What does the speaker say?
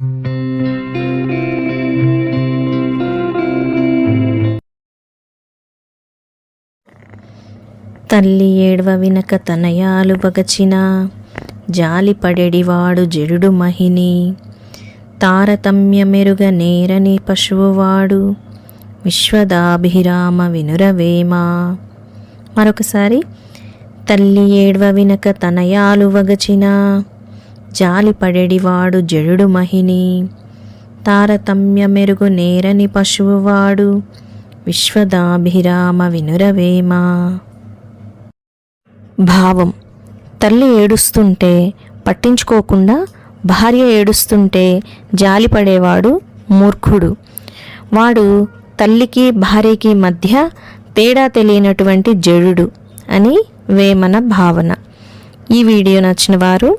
తల్లి ఏడ్వ వినక తనయాలు బగచిన జాలిపడెడివాడు జడుడు మహిని. తారతమ్య మెరుగ నేరని పశువువాడు విశ్వదాభిరామ వినురవేమ. మరొకసారి తల్లి ఏడ్వ వినక తనయాలు వగచిన జాలిపడెడివాడు జడుడు మహిని. తారతమ్య మెరుగు నేరని పశువువాడు విశ్వదాభిరామ వినురవేమ. భావం తల్లి ఏడుస్తుంటే పట్టించుకోకుండా భార్య ఏడుస్తుంటే జాలిపడేవాడు మూర్ఖుడు. వాడు తల్లికి భార్యకి మధ్య తేడా తెలియనటువంటి జడుడు అని వేమన భావన. ఈ వీడియో నచ్చిన వారు